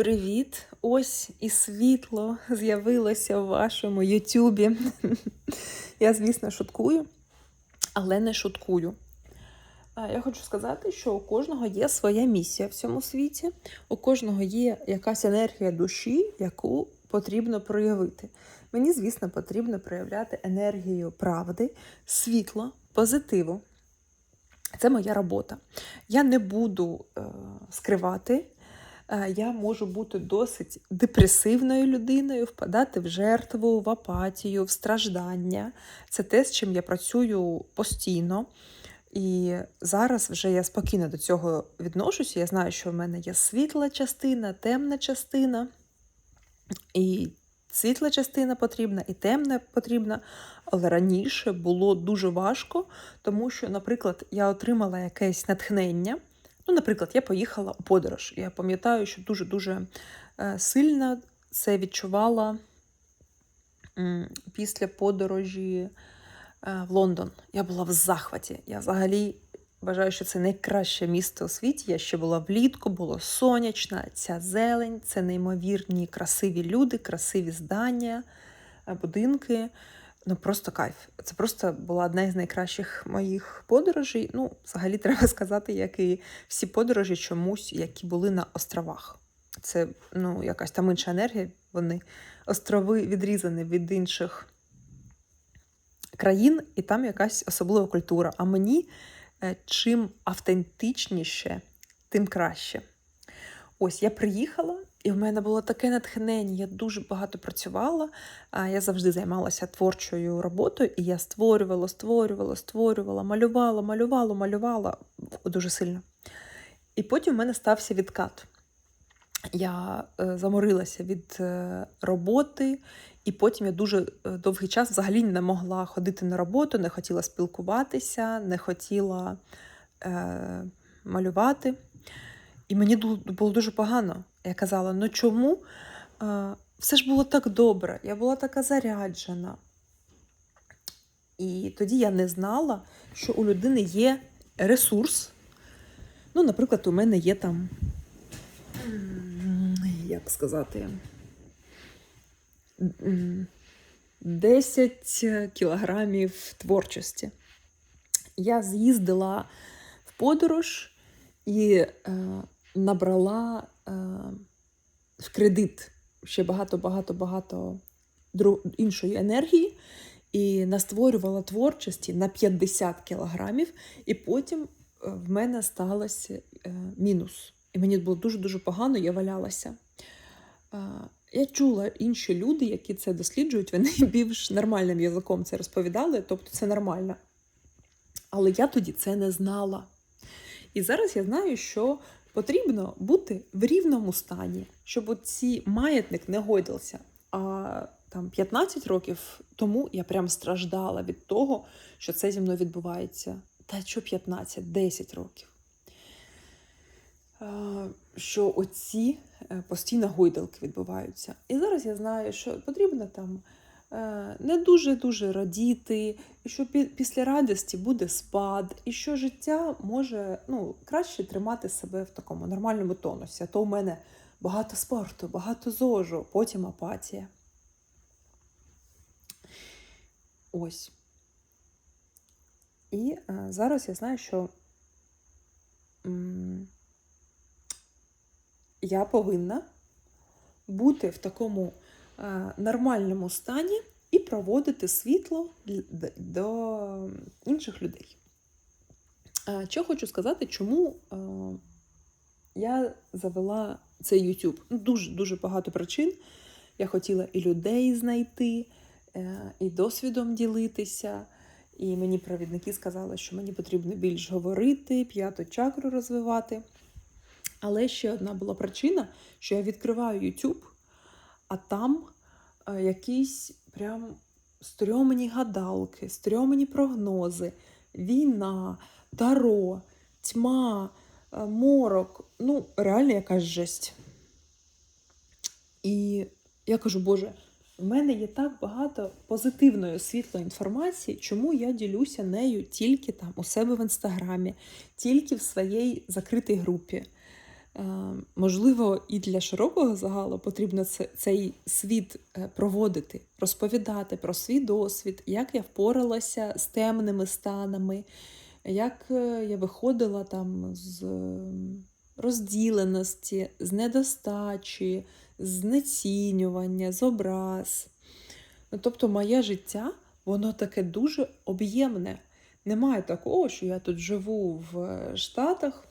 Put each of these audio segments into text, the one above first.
Привіт! Ось і світло з'явилося в вашому Ютубі. Я, звісно, шуткую, але не шуткую. Я хочу сказати, що у кожного є своя місія в цьому світі, у кожного є якась енергія душі, яку потрібно проявити. Мені, звісно, потрібно проявляти енергію правди, світла, позитиву. Це моя робота. Я не буду е, скривати. Е, Я можу бути досить депресивною людиною, впадати в жертву, в апатію, в страждання. Це те, з чим я працюю постійно. І зараз вже я спокійно до цього відношуся. Я знаю, що в мене є світла частина, темна частина. І світла частина потрібна, і темна потрібна. Але раніше було дуже важко, тому що, наприклад, я отримала якесь натхнення. Ну, наприклад, я поїхала у подорож. Я пам'ятаю, що дуже-дуже е, сильно це відчувала після подорожі е, в Лондон. Я була в захваті. Я взагалі вважаю, що це найкраще місто у світі. Я ще була влітку, було сонячно, ця зелень, це неймовірні красиві люди, красиві здання, е, будинки. Ну, просто кайф. Це просто була одна із найкращих моїх подорожей. Ну, взагалі, треба сказати, як і всі подорожі чомусь, які були на островах. Це ну, якась там інша енергія. Вони острови відрізані від інших країн, і там якась особлива культура. А мені е, чим автентичніше, тим краще. Ось я приїхала, і в мене було таке натхнення. Я дуже багато працювала. Я завжди займалася творчою роботою, і я створювала, створювала, створювала, малювала, малювала, малювала дуже сильно. І потім в мене стався відкат. Я е, заморилася від е, роботи, і потім я дуже е, довгий час взагалі не могла ходити на роботу, не хотіла спілкуватися, не хотіла е, малювати. І мені було дуже погано. Я казала: ну чому? Все ж було так добре, я була така заряджена. І тоді я не знала, що у людини є ресурс. Ну, наприклад, у мене є там, як сказати, 10 кілограмів творчості. Я з'їздила в подорож і е, набрала в кредит ще багато-багато-багато іншої енергії і настворювала творчості на 50 кілограмів, і потім е, в мене сталося е, мінус. І мені було дуже-дуже погано, я валялася. Е, я чула інші люди, які це досліджують, вони більш нормальним язиком це розповідали, тобто це нормально. Але я тоді це не знала. І зараз я знаю, що потрібно бути в рівному стані, щоб ці маятник не гойдався. А там 15 років тому я прям страждала від того, що це зі мною відбувається. Та що 15, 10 років. Що оці е, постійно гойдалки відбуваються. І зараз я знаю, що потрібно там не дуже-дуже радіти, і що після радості буде спад, і що життя може ну, краще тримати себе в такому нормальному тонусі. А то у мене багато спорту, багато зожу, потім апатія. Ось. І е, зараз я знаю, що м я повинна бути в такому Е, нормальному стані і проводити світло до інших людей. Е, що хочу сказати, чому е, я завела цей YouTube? Ну, дуже дуже багато причин. Я хотіла і людей знайти, і досвідом ділитися. І мені провідники сказали, що мені потрібно більш говорити, п'яту чакру розвивати. Але ще одна була причина, що я відкриваю YouTube, а там е, якісь прям стрьомні гадалки, стрьомні прогнози, війна, таро, тьма, е, морок. Ну, реально якась жесть. І я кажу, Боже, в мене є так багато позитивної світлої інформації, чому я ділюся нею тільки там у себе в інстаграмі, тільки в своїй закритій групі. Е, можливо, і для широкого загалу потрібно цей світ е, проводити, розповідати про свій досвід, як я впоралася з темними станами, як е, я виходила там з розділеності, з недостачі, знецінювання, з образ. Ну, Тобто, моє життя, воно таке дуже об'ємне. Немає такого, що я тут живу в Штатах,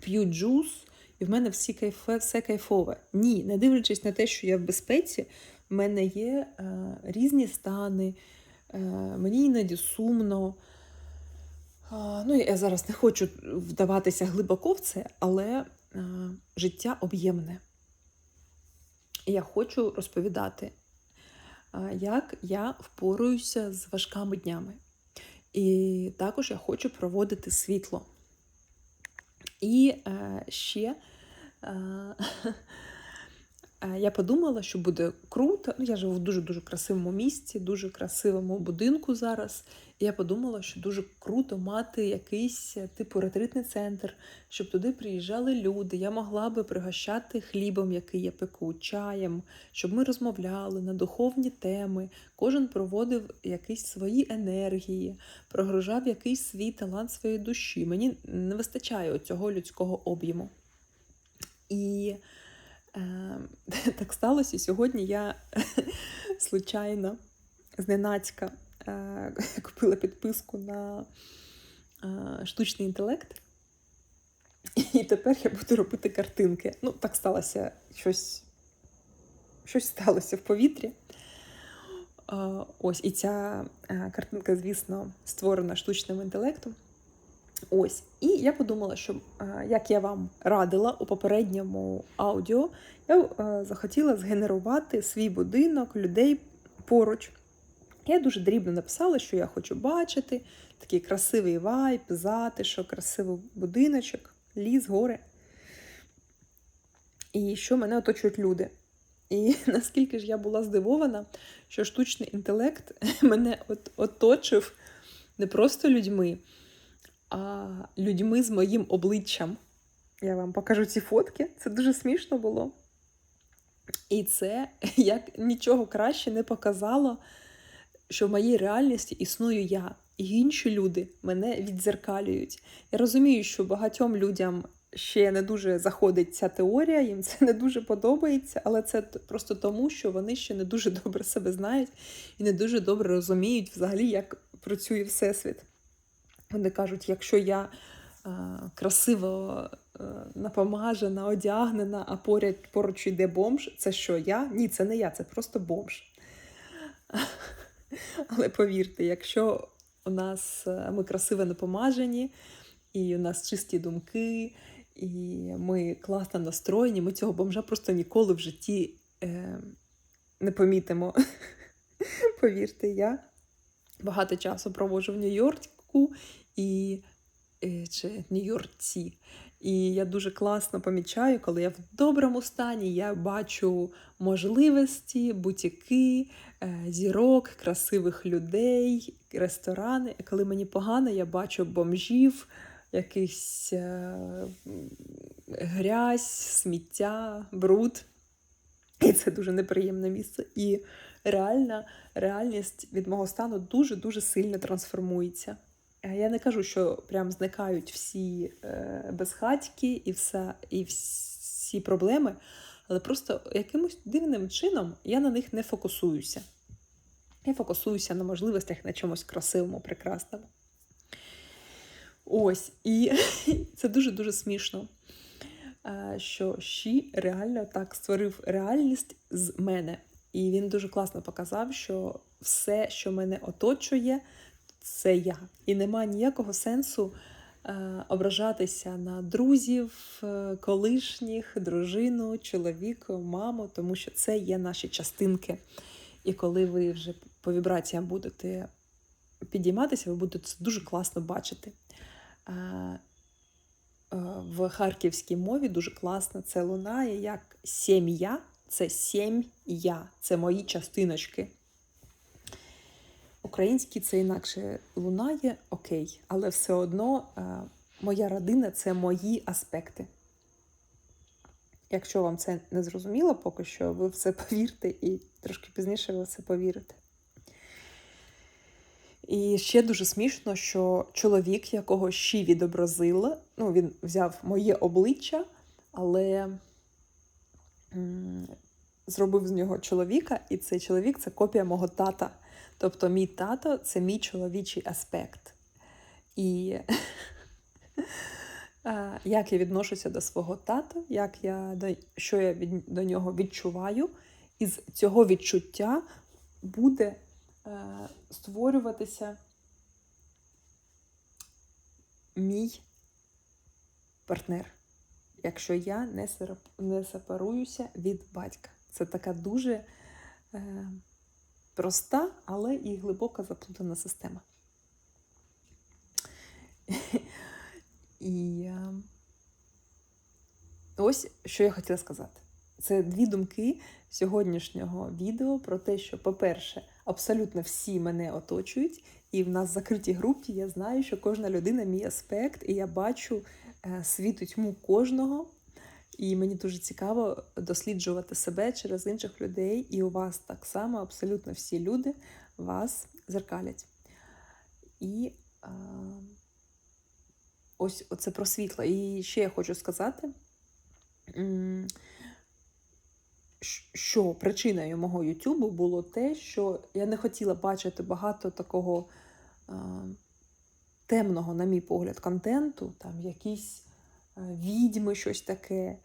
п'ю джус, і в мене всі кайфе, все кайфове. Ні, не дивлячись на те, що я в безпеці, в мене є е, різні стани, е, мені іноді сумно. Е, ну, Я зараз не хочу вдаватися глибоко в це, але е, життя об'ємне. І я хочу розповідати, е, як я впораюся з важкими днями. І також я хочу проводити світло. І е, ще е, я подумала, що буде круто. Ну, я живу в дуже-дуже красивому місці, дуже красивому будинку зараз. І я подумала, що дуже круто мати якийсь е, типу ретритний центр, щоб туди приїжджали люди. Я могла би пригощати хлібом, який я пеку, чаєм, щоб ми розмовляли на духовні теми. Кожен проводив якісь свої енергії, прогружав якийсь свій талант своєї душі. Мені не вистачає цього людського об'єму. І е, так сталося. Сьогодні я случайно зненацька Е, купила підписку на е, штучний інтелект, і тепер я буду робити картинки. Ну, так сталося щось, щось сталося в повітрі. Е, ось, і ця картинка, звісно, створена штучним інтелектом. Ось, і я подумала, що як я вам радила у попередньому аудіо, я захотіла згенерувати свій будинок людей поруч. Я дуже дрібно написала, що я хочу бачити такий красивий вайб, затишок, красивий будиночок, ліс, гори. І що мене оточують люди. І наскільки ж я була здивована, що штучний інтелект мене от оточив не просто людьми, а людьми з моїм обличчям. Я вам покажу ці фотки, це дуже смішно було. І це як нічого краще не показало що в моїй реальності існую я, і інші люди мене відзеркалюють. Я розумію, що багатьом людям ще не дуже заходить ця теорія, їм це не дуже подобається, але це просто тому, що вони ще не дуже добре себе знають і не дуже добре розуміють взагалі, як працює Всесвіт. Вони кажуть, якщо я е, красиво е, напомажена, одягнена, а поряд поруч йде бомж, це що я? Ні, це не я, це просто бомж. Але повірте, якщо у нас е, ми красиво напомажені, і у нас чисті думки, і ми класно настроєні, ми цього бомжа просто ніколи в житті е, не помітимо. Повірте, я багато часу проводжу в Нью-Йорку і е, чи Нью-Йоркці. І я дуже класно помічаю, коли я в доброму стані, я бачу можливості, бутіки, е, зірок, красивих людей, ресторани. І коли мені погано, я бачу бомжів, якийсь е, грязь, сміття, бруд. І це дуже неприємне місце. І реальна реальність від мого стану дуже-дуже сильно трансформується. Е, я не кажу, що прям зникають всі е, безхатьки і все, і всі проблеми, але просто якимось дивним чином я на них не фокусуюся. Я фокусуюся на можливостях на чомусь красивому, прекрасному. Ось, і це дуже-дуже смішно, е, що Ші реально так створив реальність з мене. І він дуже класно показав, що все, що мене оточує, це я. І нема ніякого сенсу е, ображатися на друзів, е, колишніх, дружину, чоловіка, маму, тому що це є наші частинки. І коли ви вже по вібраціям будете підійматися, ви будете це дуже класно бачити. Е, в харківській мові дуже класно це лунає як сім'я, це сім'я, це мої частиночки. Український це інакше лунає, окей, але все одно е, моя родина це мої аспекти. Якщо вам це не зрозуміло поки що, ви все повірте і трошки пізніше ви все повірите. І ще дуже смішно, що чоловік, якого ще відобразила, ну, він взяв моє обличчя, але зробив з нього чоловіка, і цей чоловік це копія мого тата. Тобто, мій тато це мій чоловічий аспект. І як я відношуся до свого тата, як я до, що я від, до нього відчуваю, із цього відчуття буде е, створюватися мій партнер, якщо я не, сера- не сепаруюся від батька. Це така дуже е, проста, але і глибоко заплутана система. І е, ось що я хотіла сказати. Це дві думки сьогоднішнього відео про те, що, по-перше, абсолютно всі мене оточують, і в нас в закритій групі я знаю, що кожна людина мій аспект, і я бачу е, світ у тьму кожного. І мені дуже цікаво досліджувати себе через інших людей, і у вас так само абсолютно всі люди вас зеркалять. І е, ось це про світло. І ще я хочу сказати, що причиною мого Ютубу було те, що я не хотіла бачити багато такого е, темного, на мій погляд, контенту, там якісь відьми, щось таке.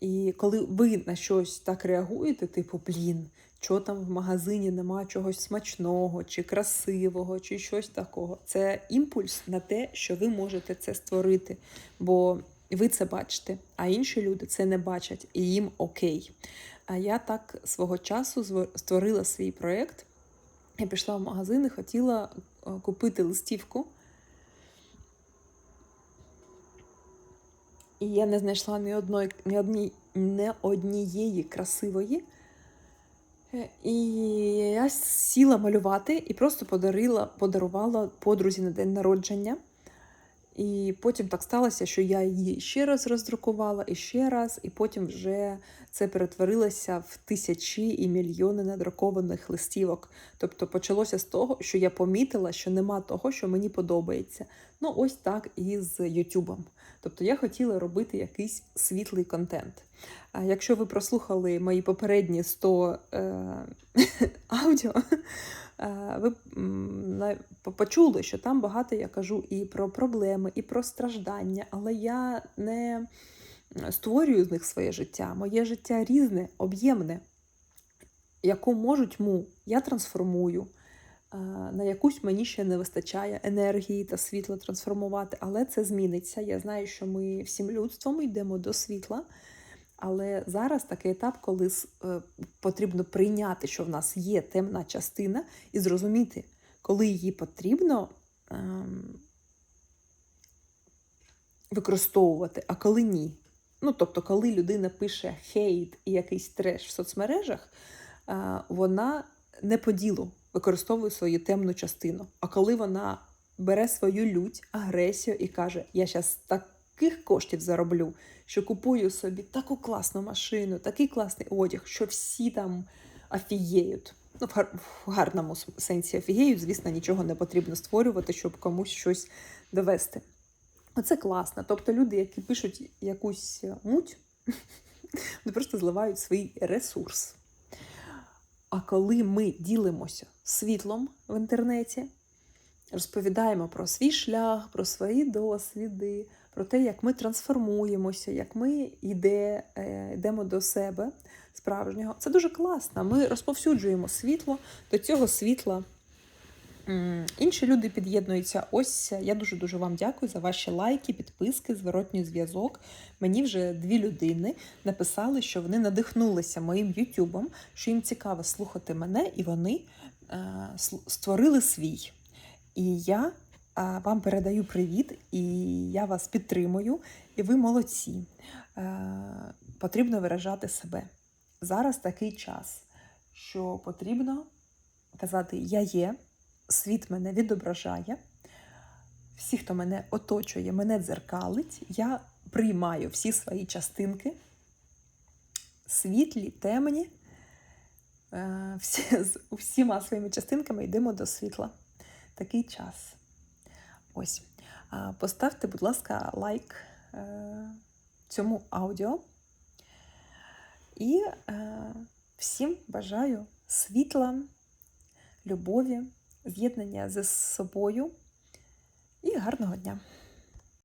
І коли ви на щось так реагуєте, типу, блін, що там в магазині нема чогось смачного, чи красивого, чи щось такого. Це імпульс на те, що ви можете це створити, бо ви це бачите, а інші люди це не бачать, і їм окей. А я так свого часу створила свій проєкт. Я пішла в магазин і хотіла е, купити листівку. І я не знайшла ні одної, ні одні, ні однієї красивої. Е, І я сіла малювати і просто подарила, подарувала подрузі на день народження. І потім так сталося, що я її ще раз роздрукувала, і ще раз, і потім вже це перетворилося в тисячі і мільйони надрукованих листівок. Тобто почалося з того, що я помітила, що нема того, що мені подобається. Ну, ось так і з Ютубом. Тобто я хотіла робити якийсь світлий контент. Якщо ви прослухали мої попередні 100 е, аудіо, е, ви почули, що там багато я кажу і про проблеми, і про страждання, але я не створюю з них своє життя. Моє життя різне, об'ємне. Яку можу тьму я трансформую. е, На якусь мені ще не вистачає енергії та світла трансформувати, але це зміниться. Я знаю, що ми всім людством йдемо до світла. Але зараз такий етап, коли е, потрібно прийняти, що в нас є темна частина, і зрозуміти, коли її потрібно ем, використовувати, а коли ні. Ну, тобто, коли людина пише хейт і якийсь треш в соцмережах, е, вона не по ділу використовує свою темну частину. А коли вона бере свою лють, агресію і каже: Я зараз таких коштів зароблю, що купую собі таку класну машину, такий класний одяг, що всі там афієють. Ну, в гарному сенсі афієють, звісно, нічого не потрібно створювати, щоб комусь щось довести. Оце класно. Тобто люди, які пишуть якусь муть, вони просто зливають свій ресурс. А коли ми ділимося світлом в інтернеті, розповідаємо про свій шлях, про свої досвіди, про те, як ми трансформуємося, як ми йде, е, йдемо до себе справжнього, це дуже класно. Ми розповсюджуємо світло, до цього світла Інші люди під'єднуються. Ось я дуже дуже вам дякую за ваші лайки, підписки, зворотній зв'язок. Мені вже дві людини написали, що вони надихнулися моїм Ютубом, що їм цікаво слухати мене, і вони е, створили свій. І я вам передаю привіт, і я вас підтримую, і ви молодці. Е, потрібно виражати себе. Зараз такий час, що потрібно казати Я є світ мене відображає, всі, хто мене оточує, мене дзеркалить, я приймаю всі свої частинки світлі, темні. Е, Всі, з усіма своїми частинками йдемо до світла. Такий час. Ось. Поставте, будь ласка, лайк е, цьому аудіо. І е, всім бажаю світла, любові, з'єднання з собою і гарного дня!